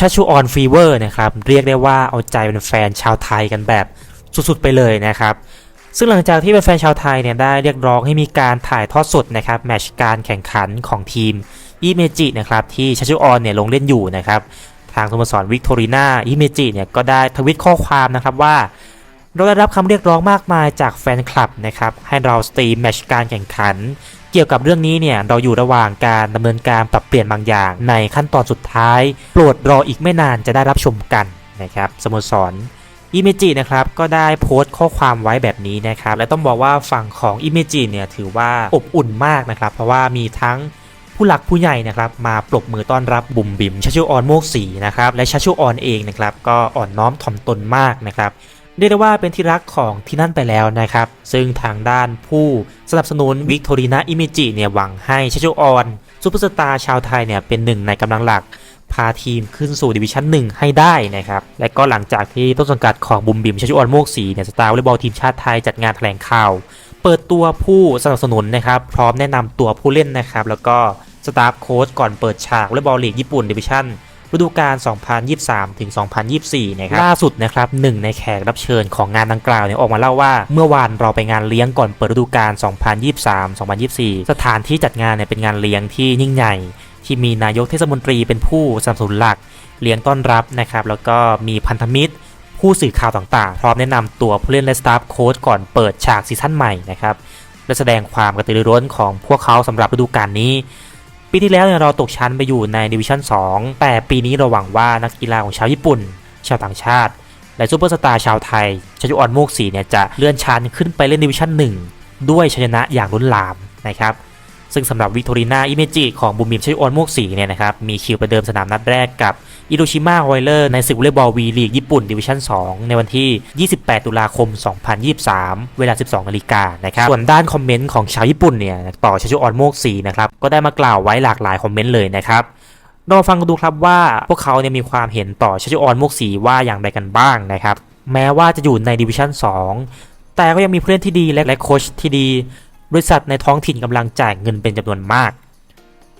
ชาชูออนฟีเวอร์นะครับ เรียกได้ว่าเอาใจเป็นแฟนชาวไทยกันแบบสุดๆไปเลยนะครับ ซึ่งหลังจากที่เป็นแฟนชาวไทยเนี่ยได้เรียกร้องให้มีการถ่ายทอดสดนะครับแมชการแข่งขันของทีมอีเมจินะครับที่ชาชูออนเนี่ยลงเล่นอยู่นะครับ ทางสโมสรวิกตอรีนาอิเมจิเนี่ยก็ได้ทวิตข้อความนะครับว่า เราได้รับคำเรียกร้องมากมายจากแฟนคลับนะครับให้เราสตรีมแมชการแข่งขัน เกี่ยวกับเรื่องนี้เนี่ยเราอยู่ระหว่างการดำเนินการปรับเปลี่ยนบางอย่าง ในขั้นตอนสุดท้าย โปรดรออีกไม่นานจะได้รับชมกันนะครับสโมสรอิเมจินะครับก็ได้โพสต์ข้อความไว้แบบนี้นะครับและต้องบอกว่าฝั่งของอิเมจิเนี่ยถือว่าอบอุ่นมากนะครับเพราะว่ามีทั้งผู้หลักผู้ใหญ่นะครับมาปรบมือต้อนรับบุ๋มบิ๋มชัชชูออนโมกสีนะครับและชัชชูออนเองนะครับก็อ่อนน้อมถ่อมตนมากนะครับ เรียกได้ว่าเป็นที่รักของที่นั่นไปแล้วนะครับ ซึ่งทางด้านผู้สนับสนุนวิกตอรีนาอิมิจิเนี่ยหวังให้ชัชชูออนซูเปอร์สตาร์ชาวไทยเนี่ยเป็นหนึ่งในกำลังหลักพาทีมขึ้นสู่ดิวิชั่นหนึ่งให้ได้นะครับ และก็หลังจากที่ต้นสังกัดของบุมบิมชัชชุออนโมกศรีเนี่ยสตาร์วอลเลย์บอลทีมชาติไทยจัดงานแถลงข่าว เปิดตัวผู้สนับสนุนนะครับ พร้อมแนะนำตัวผู้เล่นนะครับ แล้วก็สตาฟโค้ชก่อนเปิดฉากวอลเลย์บอลลีกญี่ปุ่นดิวิชั่น ฤดูกาล 2023 ถึง 2024 นะครับ ล่าสุดนะครับหนึ่งในแขกรับเชิญของงานดังกล่าวเนี่ยออกมาเล่าว่า เมื่อวานเราไปงานเลี้ยงก่อนเปิดฤดูกาล 2023-2024 สถานที่จัดงานเนี่ยเป็นงานเลี้ยงที่ยิ่งใหญ่ ที่มีนายกเทศมนตรีเป็นผู้สนับสนุนหลัก เลี้ยงต้อนรับนะครับ แล้วก็มีพันธมิตรผู้สื่อข่าวต่างๆ พร้อมแนะนำตัวผู้เล่นและสตาฟโค้ชก่อนเปิดฉากซีซั่นใหม่นะครับ และแสดงความกระตือรือร้นของพวกเขาสำหรับฤดูกาลนี้ ปีที่แล้วเนี่ยเราตกชั้นไปอยู่ในดิวิชั่น 2 แต่ปีนี้เราหวังว่านักกีฬาของชาวญี่ปุ่น ชาวต่างชาติ และซูเปอร์สตาร์ชาวไทยชายุออนโมกสีเนี่ยจะเลื่อนชั้นขึ้นไปเล่นดิวิชั่น 1 ด้วยชัยชนะอย่างล้นหลามนะครับ ซึ่งสำหรับวิกตรีนาอิเมจิของบุมิมชัยออนโมกสีเนี่ยนะครับมีคิวประเดิมสนามนัดแรกกับอิโรชิมาไวเลอร์ในศึกวอลเลย์บอลวีลีกญี่ปุ่นดิวิชั่น 2 ในวันที่ 28 ตุลาคม 2023 เวลา 12 นาฬิกานะครับ ส่วนด้านคอมเมนต์ของชาวญี่ปุ่นเนี่ย ต่อชัยออนโมกสีนะครับ ก็ได้มากล่าวไว้หลากหลายคอมเมนต์เลยนะครับเราฟังกันดูครับว่าพวกเขาเนี่ยมีความเห็นต่อชัยออนโมกสีว่าอย่างไรกันบ้างนะครับ แม้ว่าจะอยู่ในดิวิชั่น 2 แต่ก็ยังมีผู้เล่นที่ดีและและโค้ชที่ดี บริษัทในท้องถิ่นกำลังจ่ายเงินเป็นจำนวนมาก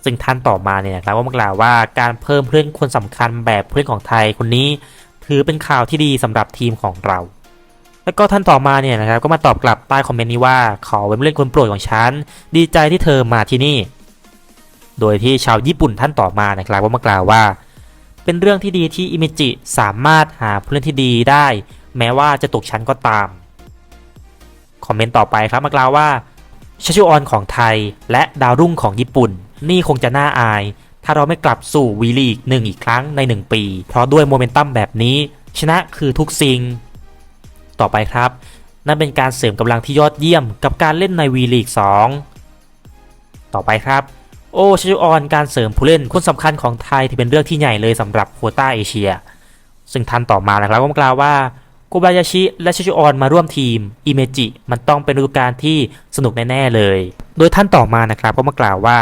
ซึ่งท่านต่อมาเนี่ยนะครับก็มากล่าวว่าการเพิ่มผู้เล่นคนสำคัญแบบผู้เล่นของไทยคนนี้ ถือเป็นข่าวที่ดีสำหรับทีมของเรา แล้วก็ท่านต่อมาเนี่ยนะครับก็มาตอบกลับใต้คอมเมนต์นี้ว่าขาเป็นผู้เล่นคนโปรดของฉันดีใจที่เธอมาที่นี่ โดยที่ชาวญี่ปุ่นท่านต่อมานะครับก็มากล่าวว่า เป็นเรื่องที่ดีที่อิมิจิสามารถหาผู้เล่นที่ดีได้ แม้ว่าจะตกชั้นก็ตามคอมเมนต์ต่อไปครับมากล่าวว่า ชัชชุออนของไทย และดาวรุ่งของญี่ปุ่น นี่คงจะน่าอาย ถ้าเราไม่กลับสู่วีลีกหนึ่งอีกครั้งใน 1 ปี เพราะด้วยโมเมนตัมแบบนี้ ชนะคือทุกสิ่ง ต่อไปครับ นั่นเป็นการเสริมกำลังที่ยอดเยี่ยมกับการเล่นในวีลีก2ต่อไปครับโอชัชออนการเสริมผู้เล่นคนสำคัญของไทยที่เป็นเรื่องที่ใหญ่เลยสำหรับโควต้าเอเชีย ซึ่งท่านต่อมานะครับก็กล่าวว่า โกบายาชิและชิชูออนมาร่วมทีมอิเมจิมันต้องเป็นฤดูกาลที่สนุกแน่ๆเลย โดยท่านต่อมานะครับก็มากล่าวว่า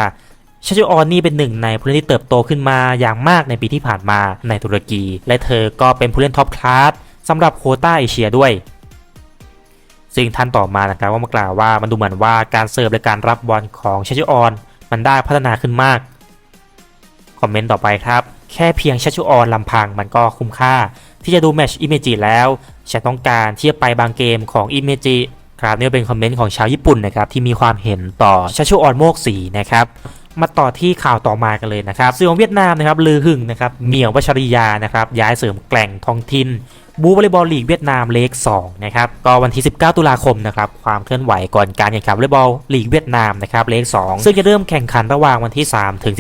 ชิชูออนนี่เป็นหนึ่งในผู้เล่นที่เติบโตขึ้นมาอย่างมากในปีที่ผ่านมาในตุรกี และเธอก็เป็นผู้เล่นท็อปคลาสสำหรับโคต้าเอเชียด้วย ซึ่งท่านต่อมานะครับก็มากล่าวว่ามันดูเหมือนว่าการเสิร์ฟและการรับบอลของชิชูออนมันได้พัฒนาขึ้นมาก คอมเมนต์ต่อไปครับ แค่เพียงชัชชุออนลำพังมันก็คุ้มค่า ที่จะดูแมชอิเมจิแล้ว ฉันต้องการที่จะไปบางเกมของอิเมจิครับนี่เป็นคอมเมนต์ของชาวญี่ปุ่นนะครับที่มีความเห็นต่อชัชชุออนโมกสีนะครับมาต่อที่ข่าวต่อมากันเลยนะครับสื่อของเวียดนามนะครับลือหึงนะครับเหมียววัชริยานะครับย้ายเสริมแกล่งทองถิ่นบูวอลเลย์บอลลีกเวียดนามเลก2นะครับก็วันที่ 19 ตุลาคมนะครับความเคลื่อนไหวก่อนการแข่งขันวอลเลย์บอลลีกเวียดนามนะครับเลก2ซึ่งจะเริ่มแข่งขันระหว่างวันที่ 3 ถึง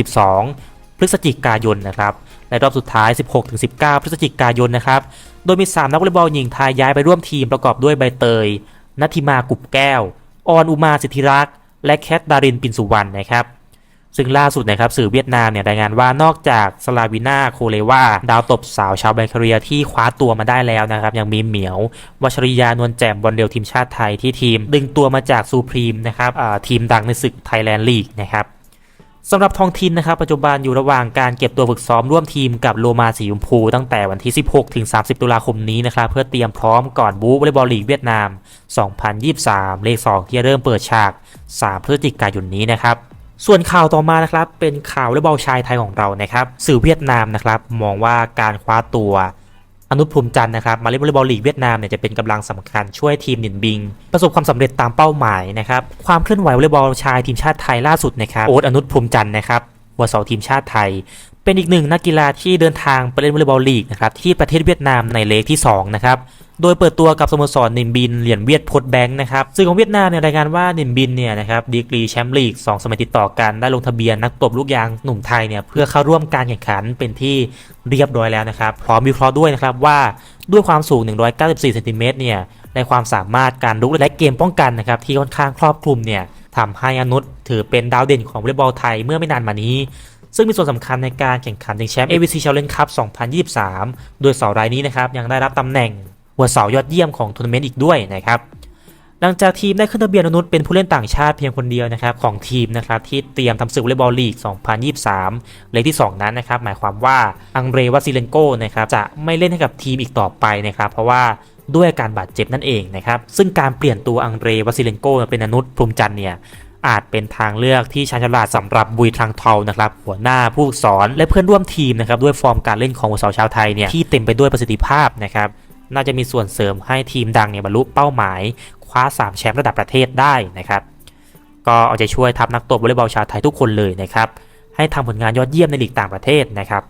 12 พฤศจิกายนนะครับ ในรอบสุดท้าย 16-19 พฤศจิกายนนะครับ โดยมี 3 นักวอลเลย์บอลหญิงไทยย้ายไปร่วมทีมประกอบด้วยใบเตยนัทิมากุบแก้ว ออนอุมาสิทธิรักษ์ และแคทดารินปินสุวรรณนะครับ ซึ่งล่าสุดนะครับสื่อเวียดนามเนี่ยรายงานว่านอกจากสลาวินาโคเลวาดาวตบสาวชาวแบลแคเรียที่คว้าตัวมาได้แล้วนะครับ ยังมีเหมียววัชริยานวลแจ่มบอลเร็วทีมชาติไทยที่ทีม ดึงตัวมาจากซูพรีมนะครับทีมดังในศึกไทยแลนด์ลีกนะครับ สำหรับทองทินนะครับปัจจุบันอยู่ระหว่างการเก็บตัวฝึกซ้อมร่วมทีมกับโลมาสีชมพูตั้งแต่วันที่ 16 ถึง 30 ตุลาคมนี้นะครับเพื่อเตรียมพร้อมก่อนบูวอลเลย์บอลลีกเวียดนาม 2023 เลข2ที่จะเริ่มเปิดฉาก 3 พฤศจิกายนนี้นะครับส่วนข่าวต่อมานะครับเป็นข่าววอลเลย์บอลชายไทยของเรานะครับสื่อเวียดนามนะครับมองว่าการคว้าตัว อนุภูมิจันทร์นะครับมาเล่นวอลเลย์บอลลีกเวียดนามเนี่ยจะเป็นกำลังสำคัญช่วยทีมหนินบิง ประสบความสำเร็จตามเป้าหมายนะครับความเคลื่อนไหววอลเลย์บอลชายทีมชาติไทยล่าสุดนะครับโอ๊ตอนุภูมิจันทร์นะครับหัวเสาทีมชาติไทย เป็นอีกหนึ่งนักกีฬาที่เดินทางไปเล่นวอลเลย์บอลลีกนะครับที่ประเทศเวียดนามในเลกที่สองนะครับ โดยเปิดตัวกับสโมสรนิมบินเหรียญเวียดพดแบงค์นะครับสื่อของเวียดนามเนี่ยรายงานว่านิมบินเนี่ยนะครับดีกรีแชมป์ลีก2สมัยติดต่อกันได้ลงทะเบียนนักตบลูกยางหนุ่มไทยเนี่ยเพื่อเข้าร่วมการแข่งขันเป็นที่เรียบร้อยแล้วนะครับพร้อมวิเคราะห์ด้วยนะครับว่าด้วยความสูง 194เซนติเมตรเนี่ยในความสามารถการลุกและเกมป้องกันนะครับที่ค่อนข้างครอบคลุมเนี่ยทำให้อนุชถือเป็นดาวเด่นของวอลเลย์บอลไทยเมื่อไม่นานมานี้ซึ่งมีส่วนสำคัญในการแข่งขันถึงแชมป์ AVC Challenge Cup 2023 โดยเสารายนี้นะครับยังได้รับตำแหน่ง หัวเสายอดเยี่ยมของทัวร์นาเมนต์อีกด้วยนะครับหลังจากทีมได้ขึ้นทะเบียนอนุษย์เป็นผู้เล่นต่างชาติเพียงคนเดียวนะครับของทีมนะครับที่เตรียมทำศึกวอลเลย์บอลลีก 2023 เลขที่ 2 นั้นนะครับหมายความว่าอังเรวาซิเลนโกนะครับจะไม่เล่นให้กับทีมอีกต่อไปนะครับเพราะว่าด้วยอาการบาดเจ็บนั่นเองนะครับซึ่งการเปลี่ยนตัวอังเรวาซิเลนโกมาเป็นอนุษย์พรมจันเนี่ยอาจเป็นทางเลือกที่ชาญฉลาดสำหรับบุยทางเทานะครับหัวหน้าผู้สอนและเพื่อนร่วมทีมนะครับด้วยฟอร์มการเล่นของหัวเสาชาวไทยเนี่ยที่เต็มไปด้วยประสิทธิภาพนะครับ น่าจะมีส่วนเสริมให้ทีมดังเนี่ยบรรลุเป้าหมาย คว้า 3 แชมป์ระดับประเทศได้นะครับ ก็เอาใจช่วยทัพนักตบวอลเลย์บอลชาวไทยทุกคนเลยนะครับ ให้ทำผลงานยอดเยี่ยมในลีกต่างประเทศนะครับ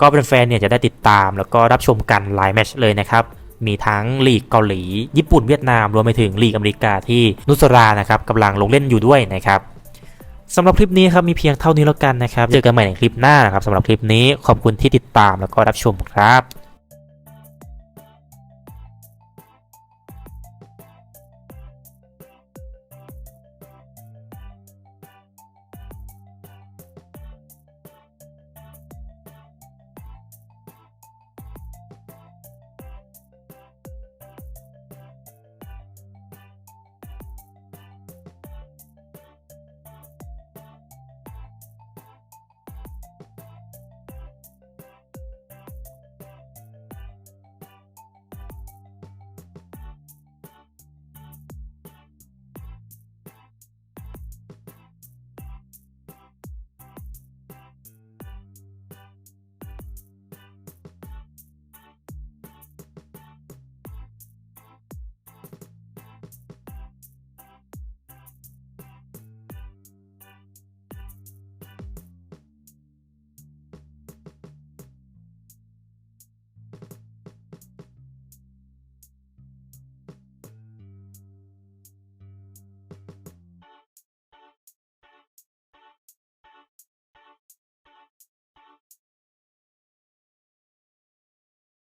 ก็เป็นแฟนเนี่ยจะได้ติดตามแล้วก็รับชมกันหลายแมตช์เลยนะครับ มีทั้งลีกเกาหลี ญี่ปุ่นเวียดนามรวมไปถึงลีกอเมริกาที่นุสรานะครับกำลังลงเล่นอยู่ด้วยนะครับสำหรับคลิปนี้ครับมีเพียงเท่านี้แล้วกันนะครับ เจอกันใหม่ในคลิปหน้านะครับสำหรับคลิปนี้ขอบคุณที่ติดตามแล้วก็รับชมครับ